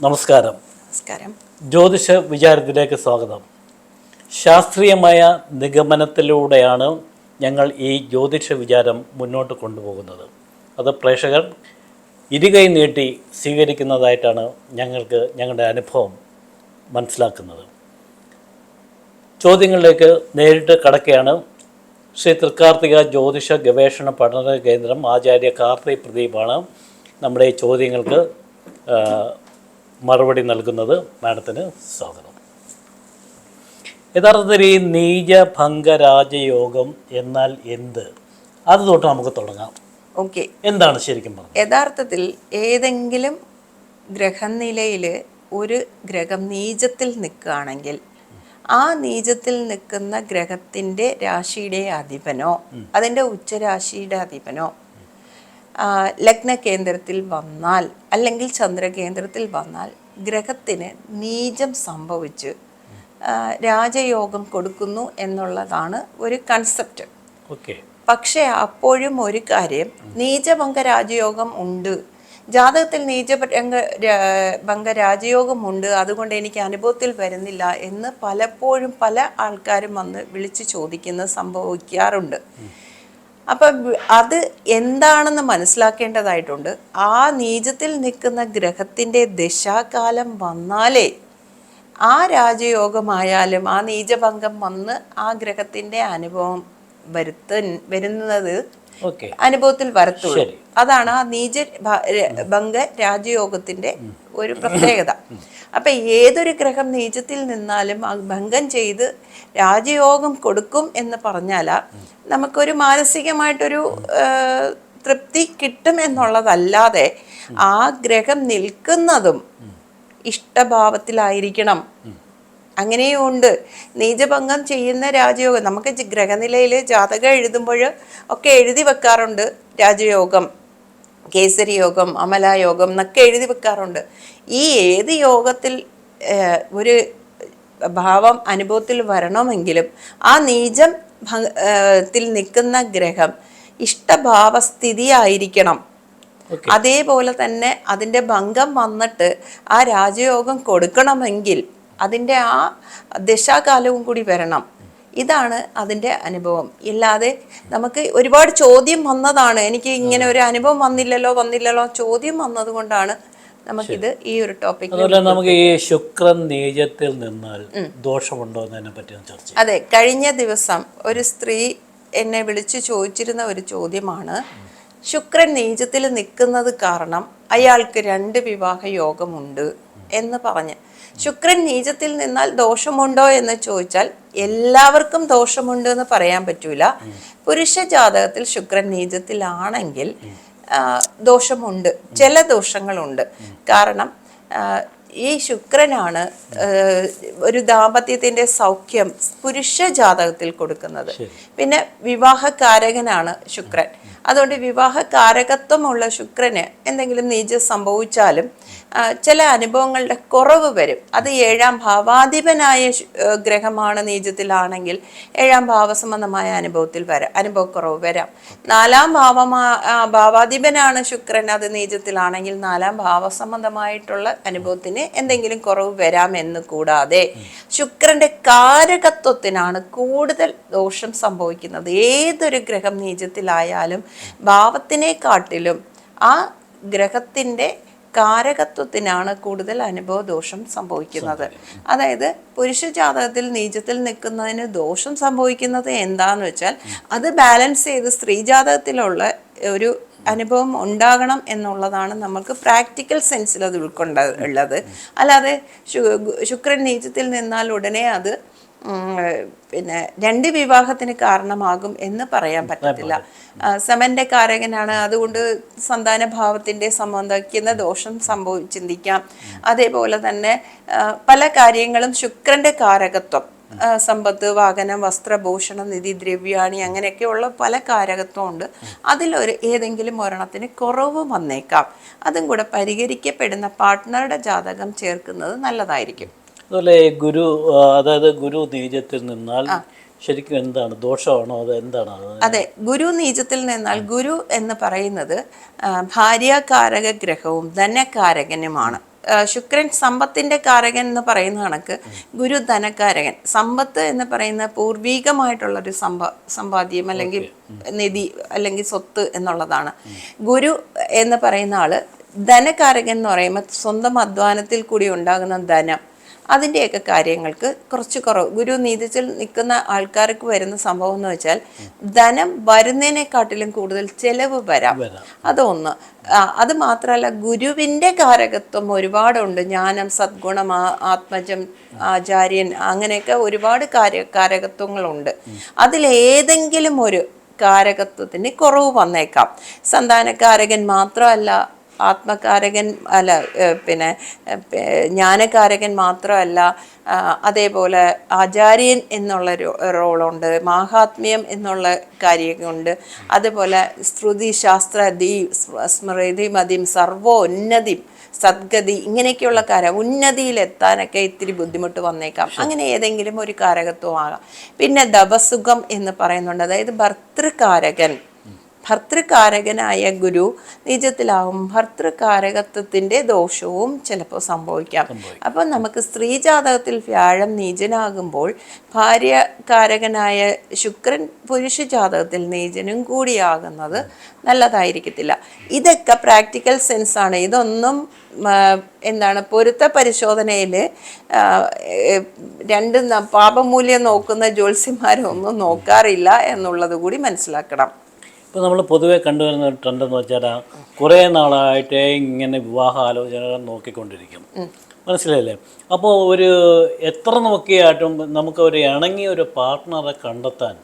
നമസ്കാരം. നമസ്കാരം. ജ്യോതിഷ വിചാരത്തിലേക്ക് സ്വാഗതം. ശാസ്ത്രീയമായ നിഗമനത്തിലൂടെയാണ് ഞങ്ങൾ ഈ ജ്യോതിഷ വിചാരം മുന്നോട്ട് കൊണ്ടുപോകുന്നത്. അത് പ്രേക്ഷകർ ഇരുകൈ നീട്ടി സ്വീകരിക്കുന്നതായിട്ടാണ് ഞങ്ങൾക്ക് ഞങ്ങളുടെ അനുഭവം മനസ്സിലാക്കുന്നത്. ചോദ്യങ്ങളിലേക്ക് നേരിട്ട് കടക്കുകയാണ്. ശ്രീ തൃക്കാർത്തിക ജ്യോതിഷ ഗവേഷണ പഠന കേന്ദ്രം ആചാര്യ കാർത്തി പ്രദീപാണ് നമ്മുടെ ഈ ചോദ്യങ്ങൾക്ക് മറുപടി നൽകുന്നത് മാഡത്തിന് സ്വാഗതം. യഥാർത്ഥത്തിൽ ഈ നീചഭംഗ രാജയോഗം എന്നാൽ എന്ത്? അത് തൊട്ട് നമുക്ക് തുടങ്ങാം. ഓക്കെ. എന്താണ് ശരിക്കും പറഞ്ഞത്? യഥാർത്ഥത്തിൽ ഏതെങ്കിലും ഗ്രഹനിലയിൽ ഒരു ഗ്രഹം നീചത്തിൽ നിൽക്കുകയാണെങ്കിൽ ആ നീചത്തിൽ നിൽക്കുന്ന ഗ്രഹത്തിന്റെ രാശിയുടെ അധിപനോ അതിന്റെ ഉച്ചരാശിയുടെ അധിപനോ ആ, ലഗ്നകേന്ദ്രത്തിൽ വന്നാൽ അല്ലെങ്കിൽ ചന്ദ്രകേന്ദ്രത്തിൽ വന്നാൽ ഗ്രഹത്തിന് നീചം സംഭവിച്ച്. രാജയോഗം കൊടുക്കുന്നു എന്നുള്ളതാണ് ഒരു കൺസെപ്റ്റ് ഓക്കെ പക്ഷേ അപ്പോഴും ഒരു കാര്യം നീചഭംഗ രാജയോഗം ഉണ്ട്. ജാതകത്തിൽ നീചഭംഗ ഭംഗ രാജയോഗം ഉണ്ട്. അതുകൊണ്ട് എനിക്ക് അനുഭവത്തിൽ വരുന്നില്ല എന്ന് പലപ്പോഴും പല ആൾക്കാരും വന്ന് വിളിച്ച് ചോദിക്കുന്ന സംഭവിക്കാറുണ്ട്. അപ്പം അത് എന്താണെന്ന് മനസ്സിലാക്കേണ്ടതായിട്ടുണ്ട്. ആ നീചത്തിൽ നിൽക്കുന്ന ഗ്രഹത്തിന്റെ ദശാകാലം വന്നാലേ ആ രാജയോഗമായാലും ആ നീചഭംഗം വന്ന് ആ ഗ്രഹത്തിന്റെ അനുഭവം വരുത്ത വരുന്നത് അനുഭവത്തിൽ വരത്തുള്ളൂ. അതാണ് ആ നീച ഭംഗ രാജയോഗത്തിന്റെ ഒരു പ്രത്യേകത. അപ്പൊ ഏതൊരു ഗ്രഹം നീചത്തിൽ നിന്നാലും ആ ഭംഗം ചെയ്ത് രാജയോഗം കൊടുക്കും എന്ന് പറഞ്ഞാല നമുക്കൊരു മാനസികമായിട്ടൊരു തൃപ്തി കിട്ടും എന്നുള്ളതല്ലാതെ ആ ഗ്രഹം നിൽക്കുന്നതും ഇഷ്ടഭാവത്തിലായിരിക്കണം. അങ്ങനെയും ഉണ്ട്. നീചഭംഗം ചെയ്യുന്ന രാജയോഗം. നമുക്ക് ഗ്രഹനിലയിൽ ജാതകം എഴുതുമ്പോൾ ഒക്കെ എഴുതി വെക്കാറുണ്ട് രാജയോഗം. കേസരി യോഗം അമലായോഗം എന്നൊക്കെ എഴുതി വെക്കാറുണ്ട്. ഈ ഏത് യോഗത്തിൽ ഒരു ഭാവം അനുഭവത്തിൽ വരണമെങ്കിലും ആ നീചം ത്തിൽ നിൽക്കുന്ന ഗ്രഹം ഇഷ്ടഭാവസ്ഥിതി ആയിരിക്കണം അതേപോലെ തന്നെ അതിന്റെ ഭംഗം വന്നിട്ട് ആ രാജയോഗം കൊടുക്കണമെങ്കിൽ അതിന്റെ ആ ദശാകാലവും കൂടി വരണം. ഇതാണ് അതിന്റെ അനുഭവം. ഇല്ലാതെ നമുക്ക് ഒരുപാട് ചോദ്യം വന്നതാണ്. എനിക്ക് ഇങ്ങനെ ഒരു അനുഭവം വന്നില്ലല്ലോ വന്നില്ലല്ലോ ചോദ്യം വന്നതുകൊണ്ടാണ് നമുക്കിത് ഈ ഒരു ടോപ്പിക് അതുപോലെ നമുക്ക് ഈ ശുക്രൻ നീചത്തിൽ നിന്നാൽ ദോഷമുണ്ടോ എന്നതിനെ പറ്റി ചർച്ച അതെ കഴിഞ്ഞ ദിവസം ഒരു സ്ത്രീ എന്നെ വിളിച്ചു ചോദിച്ചിരുന്ന ഒരു ചോദ്യമാണ്. ശുക്രൻ നീചത്തിൽ നിൽക്കുന്നത് കാരണം അയാൾക്ക് രണ്ട് വിവാഹ യോഗമുണ്ട് എന്ന് പറഞ്ഞ്. ശുക്രൻ നീചത്തിൽ നിന്നാൽ ദോഷമുണ്ടോ എന്ന് ചോദിച്ചാൽ എല്ലാവർക്കും ദോഷമുണ്ട് എന്ന് പറയാൻ പറ്റൂല. പുരുഷ ജാതകത്തിൽ ശുക്രൻ നീചത്തിലാണെങ്കിൽ ദോഷമുണ്ട്. ചില ദോഷങ്ങളുണ്ട്. കാരണം ഈ ശുക്രനാണ് ഒരു ദാമ്പത്യത്തിന്റെ സൗഖ്യം പുരുഷ ജാതകത്തിൽ കൊടുക്കുന്നത്. പിന്നെ വിവാഹകാരകനാണ് ശുക്രൻ. അതുകൊണ്ട് വിവാഹകാരകത്വമുള്ള ശുക്രന് എന്തെങ്കിലും നീചം സംഭവിച്ചാലും ചില അനുഭവങ്ങളുടെ കുറവ് വരും. അത് ഏഴാം ഭാവാധിപനായ ഗ്രഹമാണ് നീചത്തിലാണെങ്കിൽ ഏഴാം ഭാവസംബന്ധമായ അനുഭവത്തിൽ വരാം അനുഭവക്കുറവ് വരാം. നാലാം ഭാവമാ ഭാവാധിപനാണ് ശുക്രൻ അത് നീചത്തിലാണെങ്കിൽ നാലാം ഭാവസംബന്ധമായിട്ടുള്ള അനുഭവത്തിന് എന്തെങ്കിലും കുറവ് വരാമെന്ന് കൂടാതെ ശുക്രന്റെ കാരകത്വത്തിനാണ് കൂടുതൽ ദോഷം സംഭവിക്കുന്നത്. ഏതൊരു ഗ്രഹം നീചത്തിലായാലും ഭാവത്തിനെക്കാട്ടിലും ആ ഗ്രഹത്തിന്റെ കാരകത്വത്തിനാണ് കൂടുതൽ അനുഭവ ദോഷം സംഭവിക്കുന്നത്. അതായത് പുരുഷ ജാതകത്തിൽ നീചത്തിൽ നിൽക്കുന്നതിന് ദോഷം സംഭവിക്കുന്നത് എന്താന്ന് വെച്ചാൽ അത് ബാലൻസ് ചെയ്ത് സ്ത്രീ ജാതകത്തിലുള്ള ഒരു അനുഭവം ഉണ്ടാകണം എന്നുള്ളതാണ് നമുക്ക് പ്രാക്ടിക്കൽ സെൻസിൽ അത് ഉൾക്കൊണ്ട ഉള്ളത്. അല്ലാതെ ശുക്രൻ നീചത്തിൽ നിന്നാൽ ഉടനെ അത് പിന്നെ രണ്ട് വിവാഹത്തിന് കാരണമാകും എന്ന് പറയാൻ പറ്റത്തില്ല. സമന്റെ കാരകനാണ്. അതുകൊണ്ട് സന്താന ഭാവത്തിന്റെ സംബന്ധിക്കുന്ന ദോഷം സംഭവി ചിന്തിക്കാം. അതേപോലെ തന്നെ പല കാര്യങ്ങളും ശുക്രന്റെ കാരകത്വം സമ്പത്ത് വാഹനം വസ്ത്രഭൂഷണം നിധി ദ്രവ്യാണി അങ്ങനെയൊക്കെയുള്ള പല കാരകത്വമുണ്ട് അതിലൊരു ഏതെങ്കിലും ഒരെണ്ണത്തിന് കുറവ് വന്നേക്കാം. അതും കൂടെ പരിഹരിക്കപ്പെടുന്ന പാർട്ട്ണറുടെ ജാതകം ചേർക്കുന്നത് നല്ലതായിരിക്കും. അതുപോലെ ഗുരു അതായത് ഗുരു നീചത്തിൽ നിന്നാൽ ശരിക്കും എന്താണ്? ദോഷമാണോ? അത് എന്താണ്? അതെ ഗുരു നീചത്തിൽ നിന്നാൽ ഗുരു എന്ന് പറയുന്നത് ഭാര്യകാരക ഗ്രഹവും ധനകാരകനുമാണ്. ശുക്രൻ സമ്പത്തിന്റെ കാരകൻ എന്ന് പറയുന്ന കണക്ക് ഗുരു ധനകാരകൻ. സമ്പത്ത് എന്ന് പറയുന്ന പൂർവീകമായിട്ടുള്ളൊരു സമ്പ സമ്പാദ്യം അല്ലെങ്കിൽ നിധി അല്ലെങ്കിൽ സ്വത്ത് എന്നുള്ളതാണ്. ഗുരു എന്ന് പറയുന്ന ആൾ ധനകാരകൻ എന്ന് പറയുമ്പോൾ സ്വന്തം അധ്വാനത്തിൽ കൂടി ഉണ്ടാകുന്ന ധനം. അതിന്റെയൊക്കെ കാര്യങ്ങൾക്ക് കുറച്ച് കുറവ്. ഗുരു നീതിച്ചിൽ നിൽക്കുന്ന ആൾക്കാർക്ക് വരുന്ന സംഭവം എന്ന് വെച്ചാൽ ധനം വരുന്നതിനെക്കാട്ടിലും കൂടുതൽ ചെലവ് വരാം. അതൊന്ന്. അത് മാത്രമല്ല ഗുരുവിന്റെ കാരകത്വം ഒരുപാടുണ്ട്. ജ്ഞാനം സദ്ഗുണം ആ- ആത്മജം ആചാര്യൻ അങ്ങനെയൊക്കെ ഒരുപാട് കാര്യ കാരകത്വങ്ങളുണ്ട് അതിലേതെങ്കിലും ഒരു കാരകത്വത്തിന് കുറവ് വന്നേക്കാം. സന്താനകാരകൻ മാത്രമല്ല ആത്മകാരകൻ അല്ല പിന്നെ ജ്ഞാനകാരകൻ മാത്രമല്ല അതേപോലെ ആചാര്യൻ എന്നുള്ള റോളുണ്ട് മാഹാത്മ്യം എന്നുള്ള കാര്യമുണ്ട് അതുപോലെ ശ്രുതി ശാസ്ത്ര ദീ സ്മൃതി മതിയും സർവോന്നതി സദ്ഗതി ഇങ്ങനെയൊക്കെയുള്ള കാര്യം ഉന്നതിയിലെത്താനൊക്കെ ഇത്തിരി ബുദ്ധിമുട്ട് വന്നേക്കാം. അങ്ങനെ ഏതെങ്കിലും ഒരു കാരകത്വമാകാം. പിന്നെ ദവസുഖം എന്ന് പറയുന്നുണ്ട്. അതായത് ഭർത്തൃകാരകൻ. ഭർത്തൃകാരകനായ ഗുരു നിജത്തിലാവും. ഭർത്തൃകാരകത്വത്തിന്റെ ദോഷവും ചിലപ്പോൾ സംഭവിക്കാം. അപ്പോൾ നമുക്ക് സ്ത്രീ ജാതകത്തിൽ വ്യാഴം നീചനാകുമ്പോൾ ഭാര്യകാരകനായ ശുക്രൻ പുരുഷ ജാതകത്തിൽ നീചനും കൂടിയാകുന്നത് നല്ലതായിരിക്കത്തില്ല. ഇതൊക്കെ പ്രാക്ടിക്കൽ സെൻസ് ആണ് ഇതൊന്നും എന്താണ് പൊരുത്ത പരിശോധനയിൽ രണ്ട് പാപമൂല്യം നോക്കുന്ന ജ്യോത്സ്യന്മാരൊന്നും നോക്കാറില്ല എന്നുള്ളത് കൂടി മനസ്സിലാക്കണം. ഇപ്പോൾ നമ്മൾ പൊതുവെ കണ്ടുവരുന്ന ഒരു ട്രെൻഡ് എന്ന് വെച്ചാൽ കുറേ നാളായിട്ട് ഇങ്ങനെ വിവാഹ ആലോചനകൾ നോക്കിക്കൊണ്ടിരിക്കും മനസ്സിലായില്ലേ? അപ്പോൾ ഒരു എത്ര നോക്കിയായിട്ടും നമുക്ക് ഒരു ഇണങ്ങിയ ഒരു പാർട്ട്ണറെ കണ്ടെത്താൻ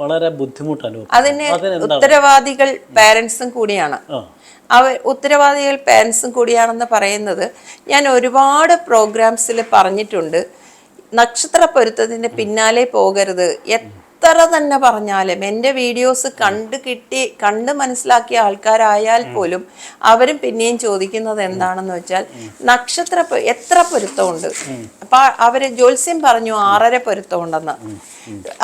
വളരെ ബുദ്ധിമുട്ട് അനുഭവം അതിന് ഉത്തരവാദികൾ പാരൻസും കൂടിയാണ്. അവർ ഉത്തരവാദികൾ പാരൻസും കൂടിയാണെന്ന് പറയുന്നത് ഞാൻ ഒരുപാട് പ്രോഗ്രാംസിൽ പറഞ്ഞിട്ടുണ്ട്. നക്ഷത്ര പൊരുത്തത്തിന്റെ പിന്നാലെ പോകരുത്. എത്ര തന്നെ പറഞ്ഞാലും എന്റെ വീഡിയോസ് കണ്ട് കിട്ടി കണ്ട് മനസ്സിലാക്കിയ ആൾക്കാരായാൽ പോലും അവരും പിന്നെയും ചോദിക്കുന്നത് എന്താണെന്ന് വെച്ചാൽ നക്ഷത്ര എത്ര പൊരുത്തമുണ്ട്. അപ്പൊ അവർ ജ്യോത്സ്യം പറഞ്ഞു ആറര പൊരുത്തമുണ്ടെന്ന്.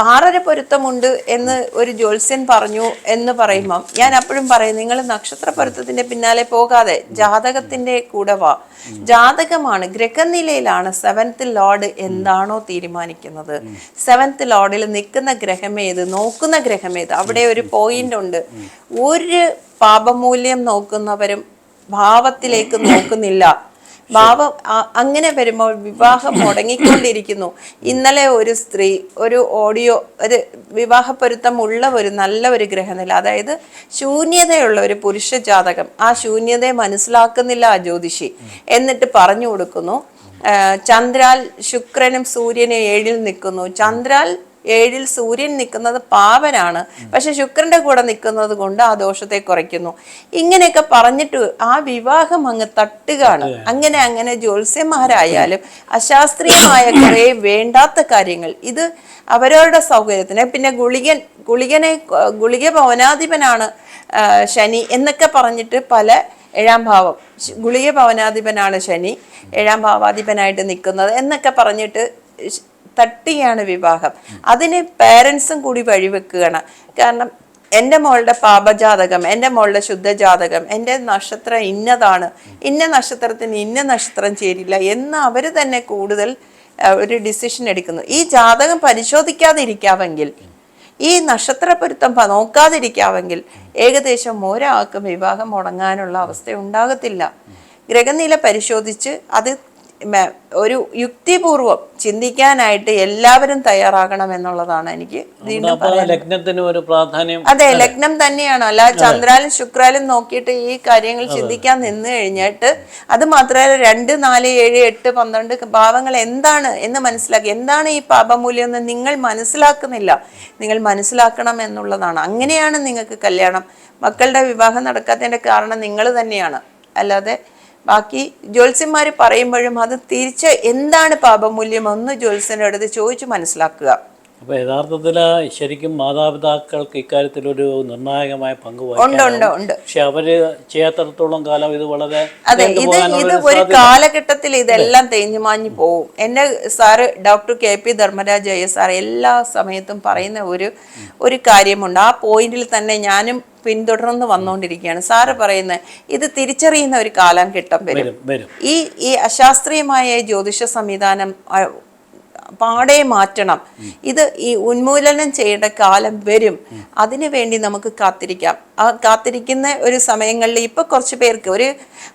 ആറര പൊരുത്തമുണ്ട് എന്ന് ഒരു ജ്യോത്സ്യൻ പറഞ്ഞു എന്ന് പറയുമ്പം ഞാൻ അപ്പോഴും പറയും നിങ്ങൾ നക്ഷത്ര പൊരുത്തത്തിന്റെ പിന്നാലെ പോകാതെ ജാതകത്തിന്റെ കൂടെ വാ. ജാതകമാണ് ഗ്രഹനിലയിലാണ് സെവൻത്ത് ലോർഡ് എന്താണോ തീരുമാനിക്കുന്നത്. സെവൻത്ത് ലോർഡിൽ നിൽക്കുന്ന ഗ്രഹം ഏത് നോക്കുന്ന ഗ്രഹം ഏത്? അവിടെ ഒരു പോയിന്റ് ഉണ്ട്. ഒരു പാപമൂല്യം നോക്കുന്നവരും ഭാവത്തിലേക്ക് നോക്കുന്നില്ല. ഭാവം അങ്ങനെ വരുമ്പോൾ വിവാഹം മുടങ്ങിക്കൊണ്ടിരിക്കുന്നു. ഇന്നലെ ഒരു സ്ത്രീ ഒരു ഓഡിയോ ഒരു വിവാഹപ്പൊരുത്തം ഉള്ള ഒരു നല്ല ഒരു ഗ്രഹനില അതായത് ശൂന്യതയുള്ള ഒരു പുരുഷ ജാതകം ആ ശൂന്യതയെ മനസ്സിലാക്കുന്നില്ല ആ ജ്യോതിഷി. എന്നിട്ട് പറഞ്ഞു കൊടുക്കുന്നു ചന്ദ്രാൽ ശുക്രനും സൂര്യനും ഏഴിൽ നിൽക്കുന്നു. ചന്ദ്രാൽ ഏഴിൽ സൂര്യൻ നിൽക്കുന്നത് പാവനാണ്. പക്ഷെ ശുക്രന്റെ കൂടെ നിൽക്കുന്നത് കൊണ്ട് ആ ദോഷത്തെ കുറയ്ക്കുന്നു. ഇങ്ങനെയൊക്കെ പറഞ്ഞിട്ട് ആ വിവാഹം അങ്ങ് തട്ടുകയാണ്. അങ്ങനെ അങ്ങനെ ജ്യോത്സ്യന്മാരായാലും അശാസ്ത്രീയമായ കുറെ വേണ്ടാത്ത കാര്യങ്ങൾ. ഇത് അവരവരുടെ സൗകര്യത്തിന്. പിന്നെ ഗുളികൻ ഗുളികനെ ഗുളിക ഭവനാധിപനാണ് ശനി എന്നൊക്കെ പറഞ്ഞിട്ട് പല ഏഴാം ഭാവം. ഗുളിക ഭവനാധിപനാണ് ശനി. ഏഴാം ഭാവാധിപനായിട്ട് നിൽക്കുന്നത് എന്നൊക്കെ പറഞ്ഞിട്ട് തട്ടിയാണ് വിവാഹം. അതിന് പേരൻസും കൂടി വഴിവെക്കുകയാണ്. കാരണം എന്റെ മോളുടെ പാപജാതകം എന്റെ മോളുടെ ശുദ്ധജാതകം എന്റെ നക്ഷത്രം ഇന്നതാണ്. ഇന്ന നക്ഷത്രത്തിന് ഇന്ന നക്ഷത്രം ചേരില്ല എന്ന് അവർ തന്നെ കൂടുതൽ ഒരു ഡിസിഷൻ എടുക്കുന്നു. ഈ ജാതകം പരിശോധിക്കാതിരിക്കാമെങ്കിൽ ഈ നക്ഷത്ര പൊരുത്തം നോക്കാതിരിക്കാമെങ്കിൽ ഏകദേശം ഒരാൾക്കും വിവാഹം മുടങ്ങാനുള്ള അവസ്ഥ ഉണ്ടാകത്തില്ല. ഗ്രഹനില പരിശോധിച്ച് അത് ഒരു യുക്തിപൂർവം ചിന്തിക്കാനായിട്ട് എല്ലാവരും തയ്യാറാകണം എന്നുള്ളതാണ് എനിക്ക് ലഗ്നത്തിന് ഒരു പ്രാധാന്യം അതെ ലഗ്നം തന്നെയാണ്. അല്ല ചന്ദ്രാലും ശുക്രാലും നോക്കിയിട്ട് ഈ കാര്യങ്ങൾ ചിന്തിക്കാൻ നിന്ന് കഴിഞ്ഞിട്ട് അത് മാത്രമല്ല രണ്ട് നാല് ഏഴ് എട്ട് പന്ത്രണ്ട് ഭാവങ്ങൾ എന്താണ് എന്ന് മനസ്സിലാക്കി. എന്താണ് ഈ പാപമൂല്യം എന്ന് നിങ്ങൾ മനസ്സിലാക്കുന്നില്ല. നിങ്ങൾ മനസ്സിലാക്കണം എന്നുള്ളതാണ്. അങ്ങനെയാണ് നിങ്ങൾക്ക് കല്യാണം. മക്കളുടെ വിവാഹം നടക്കാത്തതിന്റെ കാരണം നിങ്ങൾ തന്നെയാണ്. അല്ലാതെ ബാക്കി ജ്യോത്സ്യന്മാർ പറയുമ്പോഴും അത് തിരിച്ച് എന്താണ് പാപമൂല്യം എന്ന് ജ്യോത്സ്യന്റെ അടുത്ത് ചോദിച്ചു മനസ്സിലാക്കുക. അപ്പോൾ യഥാർത്ഥത്തിൽ ശരിക്കും മാതാപിതാക്കൾക്ക് ഇക്കാര്യത്തിൽ ഒരു നിർണായകമായ പങ്ക് പക്ഷെ അവർ ചെയ്യാത്തടത്തോളം കാലം ഇത് വളരെ അതെ ഇത് ഇത് ഒരു കാലഘട്ടത്തിൽ ഇതെല്ലാം തേഞ്ഞു മാഞ്ഞു പോവും. എന്നെ sir doctor K P Dharmaraj അയ്യ സാർ എല്ലാ സമയത്തും പറയുന്ന ഒരു ഒരു കാര്യമുണ്ട്. ആ പോയിന്റിൽ തന്നെ ഞാനും പിന്തുടർന്ന് വന്നുകൊണ്ടിരിക്കുകയാണ്. സാറ് പറയുന്നത് ഇത് തിരിച്ചറിയുന്ന ഒരു കാലം കിട്ടം വരും ഈ ഈ അശാസ്ത്രീയമായ ജ്യോതിഷ സംവിധാനം പാടെ മാറ്റണം. ഇത് ഈ ഉന്മൂലനം ചെയ്യേണ്ട കാലം വരും. അതിനു വേണ്ടി നമുക്ക് കാത്തിരിക്കാം. ആ കാത്തിരിക്കുന്ന ഒരു സമയങ്ങളിൽ ഇപ്പൊ കുറച്ച് പേർക്ക് ഒരു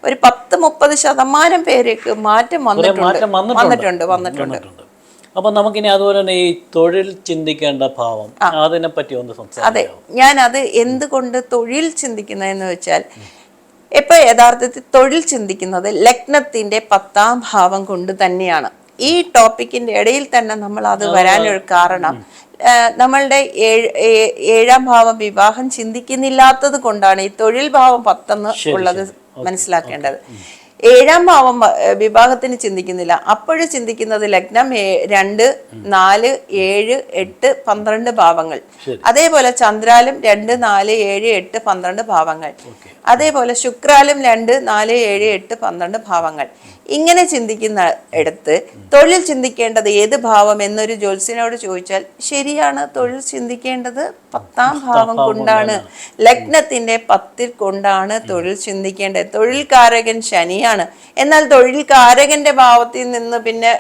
ഒരു പത്ത് മുപ്പത് ശതമാനം പേർക്ക് മാറ്റം വന്നിട്ടുണ്ട്. വന്നിട്ടുണ്ട്. വന്നിട്ടുണ്ട് അപ്പൊ നമുക്കിനി അതുപോലെ തന്നെ ഈ തൊഴിൽ ചിന്തിക്കേണ്ട ഭാവം അതിനെ പറ്റി ഒന്ന് അതെ. ഞാൻ അത് എന്തുകൊണ്ട് തൊഴിൽ ചിന്തിക്കുന്നതെന്ന് വെച്ചാൽ ഇപ്പൊ യഥാർത്ഥത്തിൽ തൊഴിൽ ചിന്തിക്കുന്നത് ലഗ്നത്തിന്റെ പത്താം ഭാവം കൊണ്ട് തന്നെയാണ്. ഈ ടോപ്പിക്കിന്റെ ഇടയിൽ തന്നെ നമ്മൾ അത് വരാനൊരു കാരണം നമ്മളുടെ ഏഴ്- ഭാവം വിവാഹം ചിന്തിക്കുന്നില്ലാത്തത് കൊണ്ടാണ് ഈ തൊഴിൽ ഭാവം പത്തെന്ന് ഉള്ളത് മനസ്സിലാക്കേണ്ടത്. ഏഴാം ഭാവം വിവാഹത്തിന് ചിന്തിക്കുന്നില്ല. അപ്പോഴും ചിന്തിക്കുന്നത് ലഗ്നം രണ്ട് നാല് ഏഴ് എട്ട് പന്ത്രണ്ട് ഭാവങ്ങൾ. അതേപോലെ ചന്ദ്രാലും രണ്ട് നാല് ഏഴ് എട്ട് പന്ത്രണ്ട് ഭാവങ്ങൾ. അതേപോലെ ശുക്രാലും രണ്ട് നാല് ഏഴ് എട്ട് പന്ത്രണ്ട് ഭാവങ്ങൾ. ഇങ്ങനെ ചിന്തിക്കുന്ന ഇടത്ത് തൊഴിൽ ചിന്തിക്കേണ്ടത് ഏത് ഭാവം എന്നൊരു ജ്യോത്സ്യനോട് ചോദിച്ചാൽ ശരിയാണ് തൊഴിൽ ചിന്തിക്കേണ്ടത് പത്താം ഭാവം കൊണ്ടാണ്. ലഗ്നത്തിന്റെ പത്തിൽ കൊണ്ടാണ് തൊഴിൽ ചിന്തിക്കേണ്ടത്. തൊഴിൽ കാരകൻ ശനിയാണ്. എന്നാൽ തൊഴിൽ കാരകന്റെ ഭാവത്തിൽ നിന്ന് പിന്നെ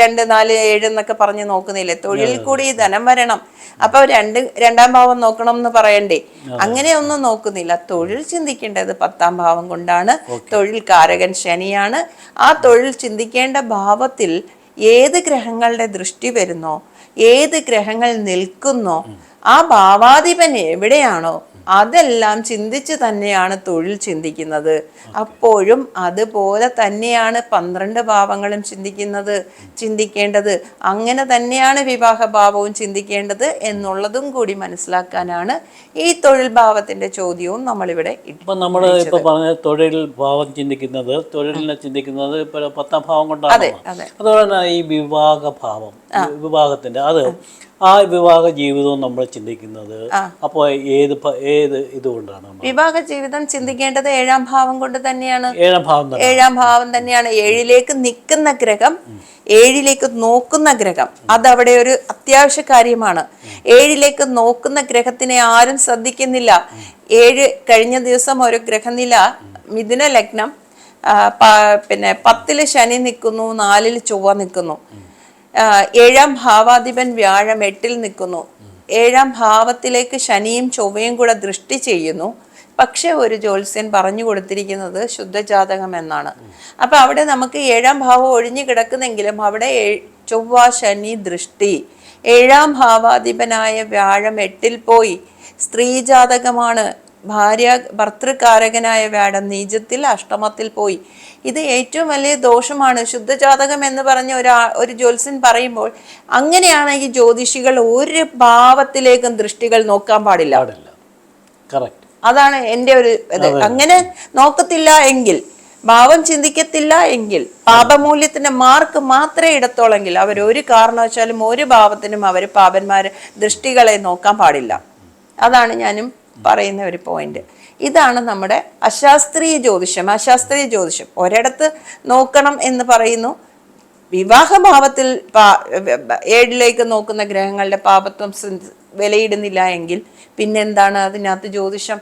രണ്ട് നാല് ഏഴ് എന്നൊക്കെ പറഞ്ഞ് നോക്കുന്നില്ലേ? തൊഴിൽ കൂടി ധനം വരണം. അപ്പൊ രണ്ട് രണ്ടാം ഭാവം നോക്കണം എന്ന് പറയണ്ടേ അങ്ങനെയൊന്നും നോക്കുന്നില്ല. തൊഴിൽ ചിന്തിക്കേണ്ടത് പത്താം ഭാവം കൊണ്ടാണ്. തൊഴിൽ കാരകൻ ശനിയാണ്. ആ തൊഴിൽ ചിന്തിക്കേണ്ട ഭാവത്തിൽ ഏത് ഗ്രഹങ്ങളുടെ ദൃഷ്ടി വരുന്നോ ഏത് ഗ്രഹങ്ങൾ നിൽക്കുന്നോ ആ ഭാവാധിപൻ എവിടെയാണോ അതെല്ലാം ചിന്തിച്ച് തന്നെയാണ് തൊഴിൽ ചിന്തിക്കുന്നത്. അപ്പോഴും അതുപോലെ തന്നെയാണ് പന്ത്രണ്ട് ഭാവങ്ങളും ചിന്തിക്കുന്നത് ചിന്തിക്കേണ്ടത്. അങ്ങനെ തന്നെയാണ് വിവാഹ ഭാവവും ചിന്തിക്കേണ്ടത് എന്നുള്ളതും കൂടി മനസ്സിലാക്കാനാണ് ഈ തൊഴിൽ ഭാവത്തിന്റെ ചോദ്യവും നമ്മളിവിടെ ഇപ്പം നമ്മൾ ഇപ്പോൾ പറഞ്ഞ തൊഴിൽ ഭാവം ചിന്തിക്കുന്നത് തൊഴിലിനെ ചിന്തിക്കുന്നത് ഇപ്പോൾ പത്താം ഭാവം കൊണ്ടാണ്? അതെ അതെ. അതുപോലെ തന്നെ ഈ വിവാഹ ഭാവം വിവാഹത്തിന്റെ അത് ആ വിവാഹ ജീവിതം നമ്മൾ ചിന്തിക്കുന്നത് അപ്പോൾ ഏത് ഏത് ഇതുകൊണ്ടാണ് വിവാഹ ജീവിതം ചിന്തിക്കേണ്ടത് ഏഴാം ഭാവം കൊണ്ട് തന്നെയാണ്. ഏഴാം ഭാവം ഏഴാം ഭാവം തന്നെയാണ്. ഏഴിലേക്ക് നിൽക്കുന്ന ഗ്രഹം ഏഴിലേക്ക് നോക്കുന്ന ഗ്രഹം. അതവിടെ ഒരു അത്യാവശ്യ കാര്യമാണ്. ഏഴിലേക്ക് നോക്കുന്ന ഗ്രഹത്തിനെ ആരും ശ്രദ്ധിക്കുന്നില്ല. ഏഴ് കഴിഞ്ഞ ദിവസം ഒരു ഗ്രഹനില മിഥുന ലഗ്നം പിന്നെ പത്തിൽ ശനി നിൽക്കുന്നു നാലിൽ ചൊവ്വ നിൽക്കുന്നു. ഏഴാം ഭാവാധിപൻ വ്യാഴം എട്ടിൽ നിൽക്കുന്നു. ഏഴാം ഭാവത്തിലേക്ക് ശനിയും ചൊവ്വയും കൂടെ ദൃഷ്ടി ചെയ്യുന്നു. പക്ഷേ ഒരു ജ്യോത്സ്യൻ പറഞ്ഞു കൊടുത്തിരിക്കുന്നത് ശുദ്ധജാതകം എന്നാണ്. അപ്പൊ അവിടെ നമുക്ക് ഏഴാം ഭാവം ഒഴിഞ്ഞു കിടക്കുന്നെങ്കിലും അവിടെ ചൊവ്വ ശനി ദൃഷ്ടി. ഏഴാം ഭാവാധിപനായ വ്യാഴം എട്ടിൽ പോയി. സ്ത്രീ ജാതകമാണ് ഭാര്യ ഭർത്തൃകാരകനായ വ്യാഴം നീചത്തിൽ അഷ്ടമത്തിൽ പോയി. ഇത് ഏറ്റവും വലിയ ദോഷമാണ്. ശുദ്ധജാതകം എന്ന് പറഞ്ഞ ഒരു ഒരു ജ്യോത്സ്യൻ പറയുമ്പോൾ അങ്ങനെയാണെങ്കിൽ ജ്യോതിഷികൾ ഒരു ഭാവത്തിലേക്കും ദൃഷ്ടികൾ നോക്കാൻ പാടില്ല. പാടില്ല. അതാണ് എന്റെ ഒരു ഇത്. അങ്ങനെ നോക്കത്തില്ല എങ്കിൽ ഭാവം ചിന്തിക്കത്തില്ല എങ്കിൽ പാപമൂല്യത്തിന്റെ മാർക്ക് മാത്രമേ ഇടത്തോളെങ്കിൽ അവർ ഒരു കാരണവശാലും ഒരു ഭാവത്തിനും അവർ പാപന്മാരെ ദൃഷ്ടികളെ നോക്കാൻ പാടില്ല. അതാണ് ഞാനും പറയുന്ന ഒരു പോയിന്റ് ഇതാണ് നമ്മുടെ അശാസ്ത്രീയ ജ്യോതിഷം. അശാസ്ത്രീയ ജ്യോതിഷം ഒരിടത്ത് നോക്കണം എന്ന് പറയുന്നു. വിവാഹഭാവത്തിൽ പാ- ഏഴിലേക്ക് നോക്കുന്ന ഗ്രഹങ്ങളുടെ പാപത്വം വിലയിടുന്നില്ല എങ്കിൽ പിന്നെന്താണ് അതിനകത്ത് ജ്യോതിഷം?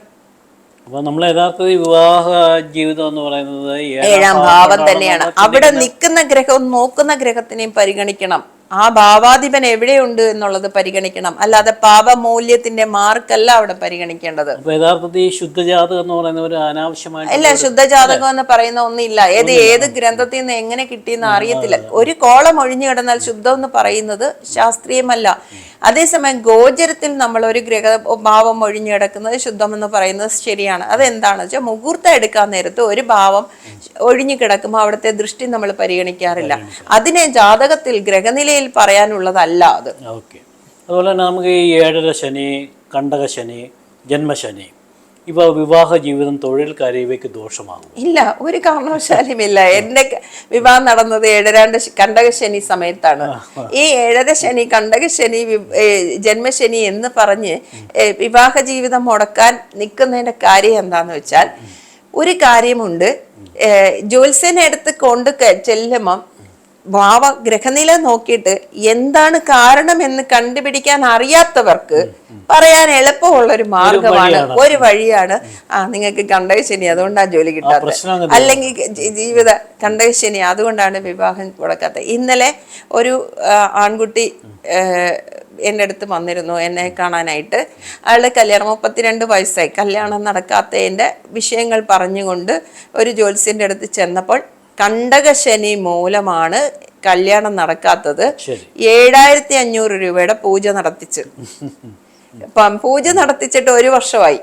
അപ്പൊ നമ്മൾ യഥാർത്ഥത്തിൽ വിവാഹ ജീവിതം എന്ന് പറയുന്നത് ഏഴാം ഭാവം തന്നെയാണ്. അവിടെ നിൽക്കുന്ന ഗ്രഹവും നോക്കുന്ന ഗ്രഹത്തിനെയും പരിഗണിക്കണം. ആ ഭാവാധിപൻ എവിടെയുണ്ട് എന്നുള്ളത് പരിഗണിക്കണം. അല്ലാതെ പാപമൂല്യത്തിന്റെ മാർക്കല്ല അവിടെ പരിഗണിക്കേണ്ടത്. യഥാർത്ഥത്തിൽ ശുദ്ധജാതകം എന്ന് പറയുന്ന ഒരു അനാവശ്യമായ അല്ല ശുദ്ധജാതകം എന്ന് പറയുന്ന ഒന്നില്ല ഏത് ഏത് ഗ്രന്ഥത്തിൽ നിന്ന് എങ്ങനെ കിട്ടിയെന്ന് അറിയത്തില്ല. ഒരു കോളം ഒഴിഞ്ഞു കിടന്നാൽ ശുദ്ധം എന്ന് പറയുന്നത് ശാസ്ത്രീയമല്ല. അതേസമയം ഗോചരത്തിൽ നമ്മൾ ഒരു ഗ്രഹ ഭാവം ഒഴിഞ്ഞു കിടക്കുന്നത് ശുദ്ധം എന്ന് പറയുന്നത് ശരിയാണ്. അതെന്താണെന്ന് വെച്ചാൽ മുഹൂർത്തം എടുക്കാൻ നേരത്ത് ഒരു ഭാവം ഒഴിഞ്ഞു കിടക്കുമ്പോൾ അവിടുത്തെ ദൃഷ്ടി നമ്മൾ പരിഗണിക്കാറില്ല. അതിനെ ജാതകത്തിൽ ഗ്രഹനിലയിൽ പറയാനുള്ളതല്ല അത്. ഓക്കെ. അതുപോലെ തന്നെ നമുക്ക് ഈ ഏഴര ശനി കണ്ടക ശനി ജന്മശനി ഇവ വിവാഹ ജീവിതം തൊഴിൽ ഇവയ്ക്ക് ദോഷമാകും ഇല്ല ഒരു കാരണവശാലും ഇല്ല എന്റെ വിവാഹം നടന്നത് ഏഴരാണ്ട് കണ്ടക കണ്ടകശനി സമയത്താണ്. ഈ ഏഴര ശനി കണ്ടകശനി ശനി ജന്മശനി എന്ന് പറഞ്ഞ് വിവാഹ ജീവിതം മുടക്കാൻ നിൽക്കുന്നതിന്റെ കാര്യം എന്താന്ന് വെച്ചാൽ ഒരു കാര്യമുണ്ട്. ജോത്സ്യനെ അടുത്ത് കൊണ്ട് ചെല്ലുമ്പം ഭാവ ഗ്രഹനില നോക്കിയിട്ട് എന്താണ് കാരണം എന്ന് കണ്ടുപിടിക്കാൻ അറിയാത്തവർക്ക് പറയാൻ എളുപ്പമുള്ള ഒരു മാർഗമാണ് ഒരു വഴിയാണ്. ആ നിങ്ങൾക്ക് കണ്ടക ശനി അതുകൊണ്ടാണ് ജോലി കിട്ടാത്തത്. അല്ലെങ്കിൽ ജീവിത കണ്ടക ശനി അതുകൊണ്ടാണ് വിവാഹം കൊടുക്കാത്തത്. ഇന്നലെ ഒരു ആൺകുട്ടി എന്റെ അടുത്ത് വന്നിരുന്നു എന്നെ കാണാനായിട്ട്. അയാളുടെ കല്യാണം മുപ്പത്തിരണ്ട് വയസ്സായി. കല്യാണം നടക്കാത്തതിന്റെ വിഷയങ്ങൾ പറഞ്ഞുകൊണ്ട് ഒരു ജ്യോത്സ്യന്റെ അടുത്ത് ചെന്നപ്പോൾ കണ്ടകശനി മൂലമാണ് കല്യാണം നടക്കാത്തത്. ഏഴായിരത്തി അഞ്ഞൂറ് രൂപയുടെ പൂജ നടത്തിച്ച്. അപ്പം പൂജ നടത്തിച്ചിട്ട് ഒരു വർഷമായി.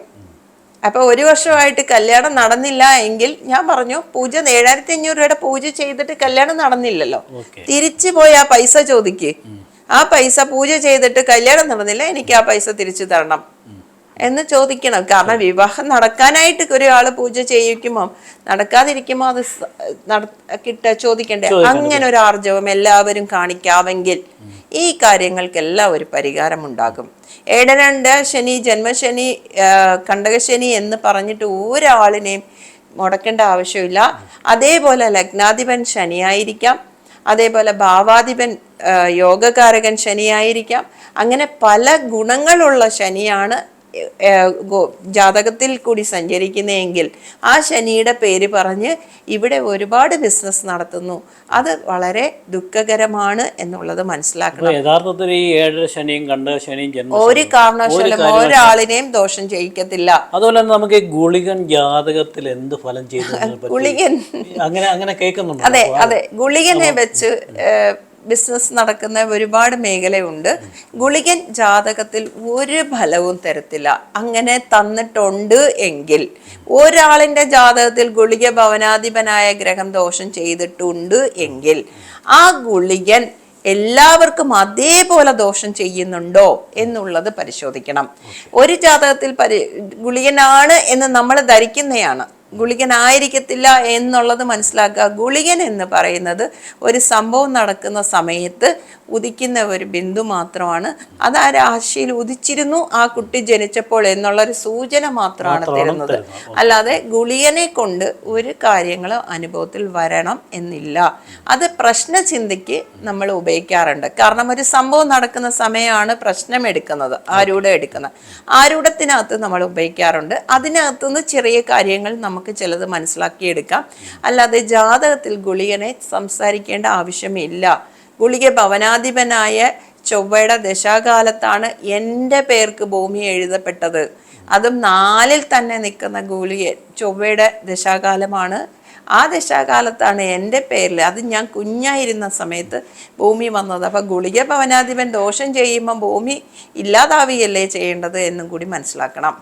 അപ്പൊ ഒരു വർഷമായിട്ട് കല്യാണം നടന്നില്ല എങ്കിൽ ഞാൻ പറഞ്ഞു പൂജ ഏഴായിരത്തി അഞ്ഞൂറ് രൂപയുടെ പൂജ ചെയ്തിട്ട് കല്യാണം നടന്നില്ലല്ലോ. തിരിച്ചു പോയി ആ പൈസ ചോദിക്ക്. ആ പൈസ പൂജ ചെയ്തിട്ട് കല്യാണം നടന്നില്ല എനിക്ക് ആ പൈസ തിരിച്ചു തരണം. എന്ന് ചോദിക്കണം. കാരണം വിവാഹം നടക്കാനായിട്ട് ഒരാൾ പൂജ ചെയ്യിക്കുമ്പോൾ നടക്കാതിരിക്കുമ്പോൾ അത് നട- കിട്ട ചോദിക്കണ്ടേ? അങ്ങനെ ഒരു ആർജവം എല്ലാവരും കാണിക്കാമെങ്കിൽ ഈ കാര്യങ്ങൾക്കെല്ലാം ഒരു പരിഹാരം ഉണ്ടാകും ഏടനണ്ട് ശനി ജന്മശനി കണ്ടകശനി എന്ന് പറഞ്ഞിട്ട് ഒരാളിനെയും മുടക്കേണ്ട ആവശ്യമില്ല. അതേപോലെ ലഗ്നാധിപൻ ശനിയായിരിക്കാം. അതേപോലെ ഭാവാധിപൻ യോഗകാരകൻ ശനിയായിരിക്കാം. അങ്ങനെ പല ഗുണങ്ങളുള്ള ശനിയാണ് ജാതകത്തിൽ കൂടി സഞ്ചരിക്കുന്നതെങ്കിൽ ആ ശനിയുടെ പേര് പറഞ്ഞ് ഇവിടെ ഒരുപാട് ബിസിനസ് നടത്തുന്നു. അത് വളരെ ദുഃഖകരമാണ് എന്നുള്ളത് മനസ്സിലാക്കണം. യഥാർത്ഥത്തിൽ ഈ ഏഴര ശനിയും കണ്ട് ശനിയും ഒരു കാരണവശാലും ഒരാളിനെയും ദോഷം ചെയ്യിക്കത്തില്ല. അതുപോലെ തന്നെ നമുക്ക് ഈ ഗുളികൻ ജാതകത്തിൽ എന്ത് ഫലം ചെയ്തു ഗുളികൻ അങ്ങനെ അങ്ങനെ കേൾക്കുന്നുണ്ട്? അതെ അതെ ഗുളികനെ വെച്ച് ബിസിനസ് നടക്കുന്ന ഒരുപാട് മേഖലയുണ്ട്. ഗുളികൻ ജാതകത്തിൽ ഒരു ഫലവും തരത്തില്ല. അങ്ങനെ തന്നിട്ടുണ്ട് എങ്കിൽ. ഒരാളിന്റെ ജാതകത്തിൽ ഗുളിക ഭവനാധിപനായ ഗ്രഹം ദോഷം ചെയ്തിട്ടുണ്ട് എങ്കിൽ. ആ ഗുളികൻ എല്ലാവർക്കും അതേപോലെ ദോഷം ചെയ്യുന്നുണ്ടോ എന്നുള്ളത് പരിശോധിക്കണം. ഒരു ജാതകത്തിൽ പരി ഗുളികനാണ് എന്ന് നമ്മൾ ധരിക്കുന്നതാണ് ഗുളികനായിരിക്കത്തില്ല എന്നുള്ളത് മനസ്സിലാക്കുക. ഗുളികൻ എന്ന് പറയുന്നത് ഒരു സംഭവം നടക്കുന്ന സമയത്ത് ഉദിക്കുന്ന ഒരു ബിന്ദു മാത്രമാണ്. അത് ആ രാശിയിൽ ഉദിച്ചിരുന്നു ആ കുട്ടി ജനിച്ചപ്പോൾ എന്നുള്ള ഒരു സൂചന മാത്രമാണ് തരുന്നത്. അല്ലാതെ ഗുളിയനെ കൊണ്ട് ഒരു കാര്യങ്ങളും അനുഭവത്തിൽ വരണം എന്നില്ല. അത് പ്രശ്നചിന്തയ്ക്ക് നമ്മൾ ഉപയോഗിക്കാറുണ്ട്. കാരണം ഒരു സംഭവം നടക്കുന്ന സമയമാണ് പ്രശ്നം എടുക്കുന്നത് ആരൂടെ എടുക്കുന്നത്. ആരൂഢത്തിനകത്ത് നമ്മൾ ഉപയോഗിക്കാറുണ്ട്. അതിനകത്തുനിന്ന് ചെറിയ കാര്യങ്ങൾ നമുക്ക് ചിലത് മനസ്സിലാക്കിയെടുക്കാം. അല്ലാതെ ജാതകത്തിൽ ഗുളികനെ സംസാരിക്കേണ്ട ആവശ്യമില്ല. ഗുളിക ഭവനാധിപനായ ചൊവ്വയുടെ ദശാകാലത്താണ് എന്റെ പേർക്ക് ഭൂമി എഴുതപ്പെട്ടത്. അതും നാലിൽ തന്നെ നിൽക്കുന്ന ഗുളിക ചൊവ്വയുടെ ദശാകാലമാണ്. ആ ദശാകാലത്താണ് എന്റെ പേരിൽ അത് ഞാൻ കുഞ്ഞായിരുന്ന സമയത്ത് ഭൂമി വന്നത്. അപ്പം ഗുളിക ഭവനാധിപൻ ദോഷം ചെയ്യുമ്പോൾ ഭൂമി ഇല്ലാതാവുകയല്ലേ ചെയ്യേണ്ടത് എന്നും കൂടി മനസ്സിലാക്കണം.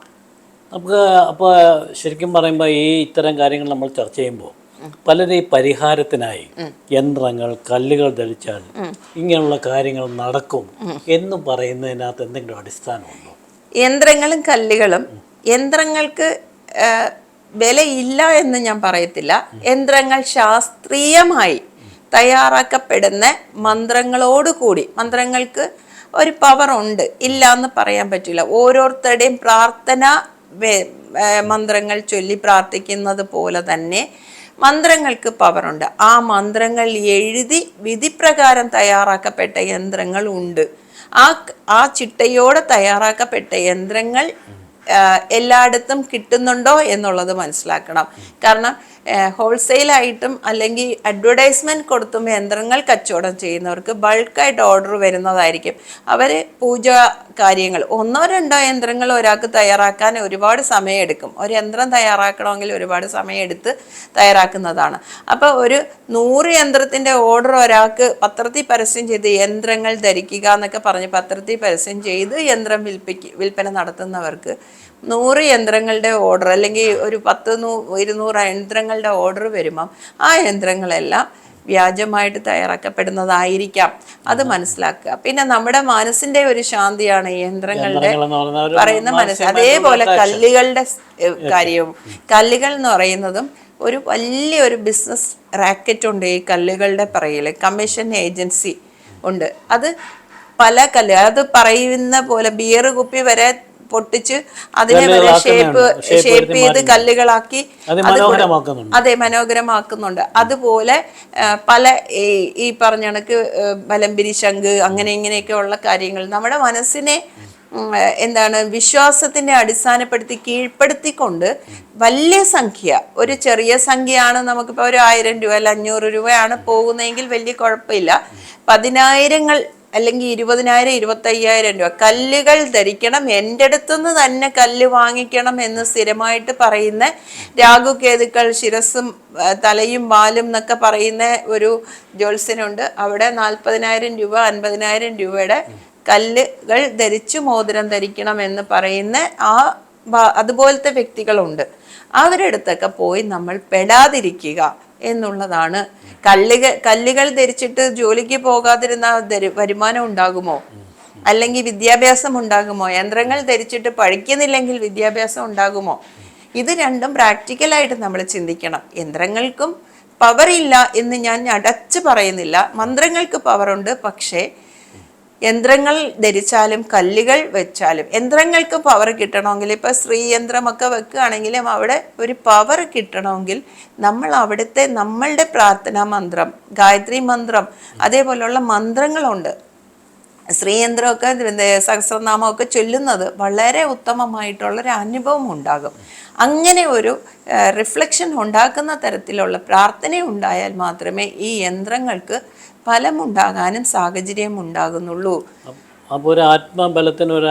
നമുക്ക് അപ്പോൾ ശരിക്കും പറയുമ്പോൾ ഈ ഇത്തരം കാര്യങ്ങൾ നമ്മൾ ചർച്ച ചെയ്യുമ്പോൾ പലരും ഈ പരിഹാരത്തിനായി യന്ത്രങ്ങൾ കല്ലുകൾ ധരിച്ചാൽ ഇങ്ങനെയുള്ള കാര്യങ്ങൾ നടക്കും എന്ന് പറയുന്നതിനകത്ത് എന്തെങ്കിലും അടിസ്ഥാനമുണ്ടോ? യന്ത്രങ്ങളും കല്ലുകളും യന്ത്രങ്ങൾക്ക് വിലയില്ല എന്ന് ഞാൻ പറയത്തില്ല. യന്ത്രങ്ങൾ ശാസ്ത്രീയമായി തയ്യാറാക്കപ്പെടുന്ന മന്ത്രങ്ങളോടുകൂടി മന്ത്രങ്ങൾക്ക് ഒരു പവർ ഉണ്ട് ഇല്ല എന്ന് പറയാൻ പറ്റില്ല. ഓരോരുത്തരുടെയും പ്രാർത്ഥന മന്ത്രങ്ങൾ ചൊല്ലി പ്രാർത്ഥിക്കുന്നത് പോലെ തന്നെ മന്ത്രങ്ങൾക്ക് പവറുണ്ട്. ആ മന്ത്രങ്ങൾ എഴുതി വിധിപ്രകാരം തയ്യാറാക്കപ്പെട്ട യന്ത്രങ്ങൾ ഉണ്ട്. ആ ആ ചിട്ടയോടെ തയ്യാറാക്കപ്പെട്ട യന്ത്രങ്ങൾ എല്ലായിടത്തും കിട്ടുന്നുണ്ടോ എന്നുള്ളത് മനസ്സിലാക്കണം. കാരണം ഹോൾസെയിലായിട്ടും അല്ലെങ്കിൽ അഡ്വർടൈസ്മെന്റ് കൊടുത്തും യന്ത്രങ്ങൾ കച്ചവടം ചെയ്യുന്നവർക്ക് ബൾക്കായിട്ട് ഓർഡർ വരുന്നതായിരിക്കും. അവർ പൂജ കാര്യങ്ങൾ ഒന്നോ രണ്ടോ യന്ത്രങ്ങൾ ഒരാൾക്ക് തയ്യാറാക്കാൻ ഒരുപാട് സമയമെടുക്കും. ഒരു യന്ത്രം തയ്യാറാക്കണമെങ്കിൽ ഒരുപാട് സമയമെടുത്ത് തയ്യാറാക്കുന്നതാണ്. അപ്പോൾ ഒരു നൂറ് യന്ത്രത്തിന്റെ ഓർഡർ ഒരാൾക്ക് പത്രത്തിൽ പരസ്യം ചെയ്ത് യന്ത്രങ്ങൾ ധരിക്കുക എന്നൊക്കെ പറഞ്ഞ് പത്രത്തിൽ പരസ്യം ചെയ്ത് യന്ത്രം വിൽപ്പിക്ക് വിൽപ്പന നടത്തുന്നവർക്ക് നൂറ് യന്ത്രങ്ങളുടെ ഓർഡർ അല്ലെങ്കിൽ ഒരു പത്ത് നൂ ഇരുന്നൂറ് യന്ത്രങ്ങളുടെ ഓർഡർ വരുമ്പം ആ യന്ത്രങ്ങളെല്ലാം വ്യാജമായിട്ട് തയ്യാറാക്കപ്പെടുന്നതായിരിക്കാം. അത് മനസ്സിലാക്കുക. പിന്നെ നമ്മുടെ മനസ്സിന്റെ ഒരു ശാന്തിയാണ് യന്ത്രങ്ങളുടെ പറയുന്ന മനസ്സ്. അതേപോലെ കല്ലുകളുടെ കാര്യവും. കല്ലുകൾ എന്ന് പറയുന്നതും ഒരു വലിയൊരു ബിസിനസ് റാക്കറ്റ് ഉണ്ട് ഈ കല്ലുകളുടെ പറയിൽ കമ്മീഷൻ ഏജൻസി ഉണ്ട്. അത് പല കല്ല് അത് പറയുന്ന പോലെ ബിയർ കുപ്പി വരെ പൊട്ടിച്ച് അതിനെ വരെ ഷേപ്പ് ഷേപ്പ് ചെയ്ത് കല്ലുകളാക്കി അത് മനോഹരമാക്കുന്നുണ്ട്. അതുപോലെ പല ഈ പറഞ്ഞ കണക്ക് ആ, ശംഖ് അങ്ങനെ ഇങ്ങനെയൊക്കെ ഉള്ള കാര്യങ്ങൾ നമ്മുടെ മനസ്സിനെ എന്താണ് വിശ്വാസത്തിന്റെ അടിസ്ഥാനപ്പെടുത്തി കീഴ്പ്പെടുത്തിക്കൊണ്ട് വലിയ സംഖ്യ ഒരു ചെറിയ സംഖ്യയാണ് നമുക്കിപ്പോൾ ഒരു ആയിരം രൂപ അല്ല അഞ്ഞൂറ് രൂപയാണ് പോകുന്നതെങ്കിൽ വലിയ കുഴപ്പമില്ല. പതിനായിരങ്ങൾ അല്ലെങ്കിൽ ഇരുപതിനായിരം ഇരുപത്തയ്യായിരം രൂപ. കല്ലുകൾ ധരിക്കണം. എന്റെ അടുത്തുനിന്ന് തന്നെ കല്ല് വാങ്ങിക്കണം എന്ന് സ്ഥിരമായിട്ട് പറയുന്ന രാഹുകേതുക്കൾ ശിരസും ആ, തലയും വാലും എന്നൊക്കെ പറയുന്ന ഒരു ജ്യോത്സ്യനുണ്ട്. അവിടെ നാൽപ്പതിനായിരം രൂപ അൻപതിനായിരം രൂപയുടെ കല്ലുകൾ ധരിച്ചു മോതിരം ധരിക്കണം എന്ന് പറയുന്ന ആ അതുപോലത്തെ വ്യക്തികളുണ്ട്. അവരുടെ അടുത്തൊക്കെ പോയി നമ്മൾ പെടാതിരിക്കുക. എന്നുള്ളതാണ്. കല്ലുകൾ കല്ലുകൾ ധരിച്ചിട്ട് ജോലിക്ക് പോകാതിരുന്ന വരുമാനം ഉണ്ടാകുമോ? അല്ലെങ്കിൽ വിദ്യാഭ്യാസം ഉണ്ടാകുമോ? യന്ത്രങ്ങൾ ധരിച്ചിട്ട് പഠിക്കുന്നില്ലെങ്കിൽ വിദ്യാഭ്യാസം ഉണ്ടാകുമോ? ഇത് രണ്ടും പ്രാക്ടിക്കലായിട്ട് നമ്മൾ ചിന്തിക്കണം. യന്ത്രങ്ങൾക്കും പവർ ഇല്ല എന്ന് ഞാൻ അടച്ചു പറയുന്നില്ല. മന്ത്രങ്ങൾക്ക് പവറുണ്ട് പക്ഷേ യന്ത്രങ്ങൾ ധരിച്ചാലും കല്ലുകൾ വെച്ചാലും യന്ത്രങ്ങൾക്ക് പവർ കിട്ടണമെങ്കിൽ ഇപ്പൊ ശ്രീയന്ത്രമൊക്കെ വെക്കുകയാണെങ്കിലും അവിടെ ഒരു പവർ കിട്ടണമെങ്കിൽ നമ്മൾ അവിടുത്തെ നമ്മളുടെ പ്രാർത്ഥനാ മന്ത്രം ഗായത്രി മന്ത്രം അതേപോലെയുള്ള മന്ത്രങ്ങളുണ്ട്. ശ്രീയന്ത്രമൊക്കെ സഹസ്രനാമമൊക്കെ ചൊല്ലുന്നത് വളരെ ഉത്തമമായിട്ടുള്ളൊരു അനുഭവം ഉണ്ടാകും. അങ്ങനെ ഒരു റിഫ്ലക്ഷൻ ഉണ്ടാക്കുന്ന തരത്തിലുള്ള പ്രാർത്ഥന ഉണ്ടായാൽ മാത്രമേ ഈ യന്ത്രങ്ങൾക്ക് ഫലമുണ്ടാകാനും സാഹചര്യം ഉണ്ടാകുന്നുള്ളൂ. അപ്പൊ ഒരു ആത്മബലത്തിന് ഒരു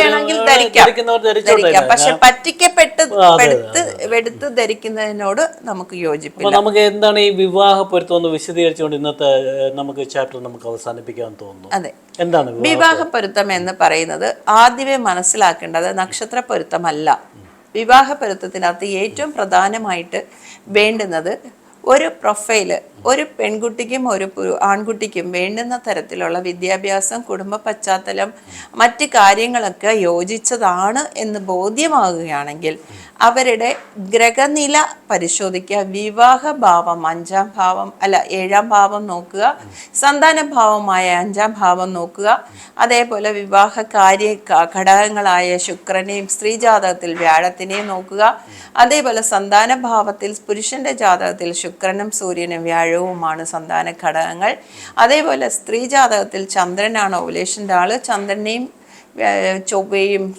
വേണമെങ്കിൽ ധരിക്കാം. പക്ഷെ പറ്റിക്കപ്പെട്ട് എടുത്ത് എടുത്ത് ധരിക്കുന്നതിനോട് നമുക്ക് യോജിപ്പില്ല. നമുക്ക് എന്താണ് ഈ വിവാഹ പൊരുത്തം ഒന്ന് വിശദീകരിച്ചുകൊണ്ട് ഇന്നത്തെ നമുക്ക് ചാപ്റ്റർ നമുക്ക് അവസാനിപ്പിക്കാൻ തോന്നുന്നു. അതെ. എന്താണ് വിവാഹ പൊരുത്തം? എന്ന് പറയുന്നത് ആദ്യമേ മനസ്സിലാക്കേണ്ടത് നക്ഷത്ര പൊരുത്തമല്ല. വിവാഹ പൊരുത്തത്തിനകത്ത് ഏറ്റവും പ്രധാനമായിട്ട് വേണ്ടുന്നത് ഒരു പ്രൊഫൈൽ ഒരു പെൺകുട്ടിക്കും ഒരു ആൺകുട്ടിക്കും വേണ്ടുന്ന തരത്തിലുള്ള വിദ്യാഭ്യാസം കുടുംബ പശ്ചാത്തലം മറ്റ് കാര്യങ്ങളൊക്കെ യോജിച്ചതാണ് എന്ന് ബോധ്യമാകുകയാണെങ്കിൽ അവരുടെ ഗ്രഹനില പരിശോധിക്കുക വിവാഹ ഭാവം അഞ്ചാം ഭാവം അല്ല ഏഴാം ഭാവം നോക്കുക സന്താന ഭാവമായ അഞ്ചാം ഭാവം നോക്കുക അതേപോലെ വിവാഹ കാര്യ ഘടകങ്ങളായ ശുക്രനെയും സ്ത്രീ ജാതകത്തിൽ വ്യാഴത്തിനെയും നോക്കുക അതേപോലെ സന്താന ഭാവത്തിൽ പുരുഷന്റെ ജാതകത്തിൽ ശുക്രനും സൂര്യനും വ്യാഴവുമാണ് സന്താന ഘടകങ്ങൾ. അതേപോലെ സ്ത്രീ ജാതകത്തിൽ ചന്ദ്രനാണ് ഓവുലേഷന്റെ ആൾ. ചന്ദ്രനെയും വ്യാ- ചൊവ്വയും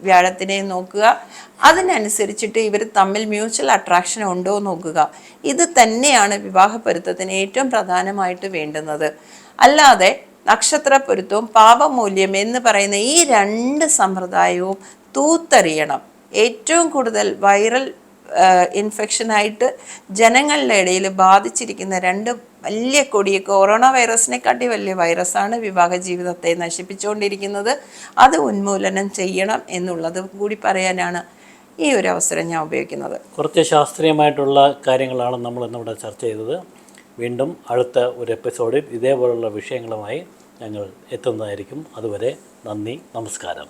വ്യാഴത്തിനെയും നോക്കുക. അതിനനുസരിച്ചിട്ട് ഇവർ തമ്മിൽ മ്യൂച്വൽ അട്രാക്ഷൻ ഉണ്ടോ നോക്കുക. ഇത് തന്നെയാണ് വിവാഹ പൊരുത്തത്തിന് ഏറ്റവും പ്രധാനമായിട്ട് വേണ്ടുന്നത്. അല്ലാതെ നക്ഷത്ര പൊരുത്തവും പാപമൂല്യം എന്ന് പറയുന്ന ഈ രണ്ട് സമ്പ്രദായവും തൂത്തറിയണം. ഏറ്റവും കൂടുതൽ വൈറൽ ഇൻഫെക്ഷനായിട്ട് ജനങ്ങളുടെ ഇടയിൽ ബാധിച്ചിരിക്കുന്ന രണ്ട് വലിയ കൊടിയ കൊറോണ വൈറസിനെക്കാട്ടി വലിയ വൈറസാണ് വിവാഹ ജീവിതത്തെ നശിപ്പിച്ചുകൊണ്ടിരിക്കുന്നത്. അത് ഉന്മൂലനം ചെയ്യണം എന്നുള്ളത് കൂടി പറയാനാണ് ഈ ഒരു അവസരം ഞാൻ ഉപയോഗിക്കുന്നത്. കുറച്ച് ശാസ്ത്രീയമായിട്ടുള്ള കാര്യങ്ങളാണ് നമ്മൾ ഇന്നിവിടെ ചർച്ച ചെയ്തത്. വീണ്ടും അടുത്ത ഒരു എപ്പിസോഡിൽ ഇതേപോലുള്ള വിഷയങ്ങളുമായി ഞങ്ങൾ എത്തുന്നതായിരിക്കും. അതുവരെ നന്ദി നമസ്കാരം.